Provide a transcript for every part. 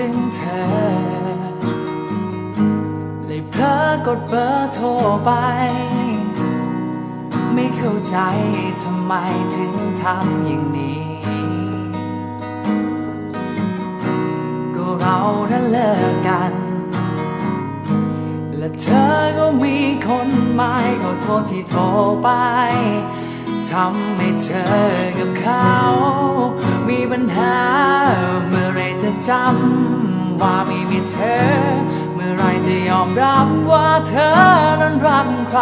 ถึงเธอ เลยเพลอกดเบอร์โทรไป ไม่เข้าใจทำไมถึงทำอย่างนี้ ก็เรานั้นเลิกกัน และเธอก็มีคนใหม่ขอโทษที่โทรไปทำให้เธอกับเขา มีปัญหา จำว่าไม่มีเธอ เมื่อไรจะยอมรับว่าเธอนั้นรักใคร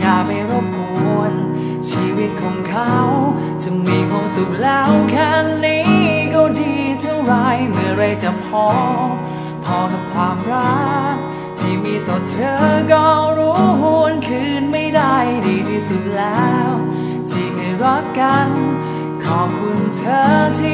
อย่าไปรบกวน ชีวิตของเขา จะมีความสุขแล้วแค่นี้ก็ดีเท่าไรเมื่อไรจะพอ พอกับความรัก ที่มีต่อเธอก็รู้หวนคืนไม่ได้ดีที่สุดแล้ว ที่เคยรักกัน ขอบคุณเธอที่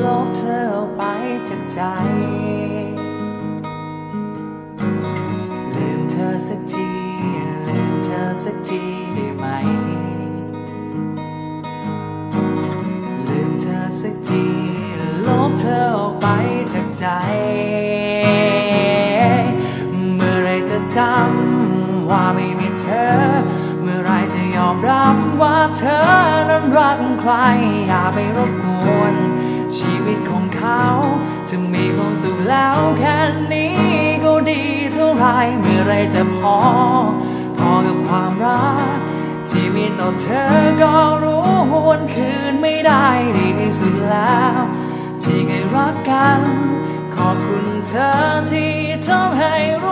ลบเธอไปจากใจ ลืมเธอสักที ลืมเธอสักทีได้ไหม ลืมเธอสักที ลบเธอไปจากใจ เมื่อไรจะจำว่าไม่มีเธอ เมื่อไรจะยอมรับว่าเธอนั้นรักใคร อย่าไปรบกวน เท่าไรเมื่อไรจะพอ พอกับความรัก ที่มีต่อเธอก็รู้หวนคืนไม่ได้ดีที่สุดแล้ว ที่เคยรักกัน ขอบคุณเธอที่ทำให้รู้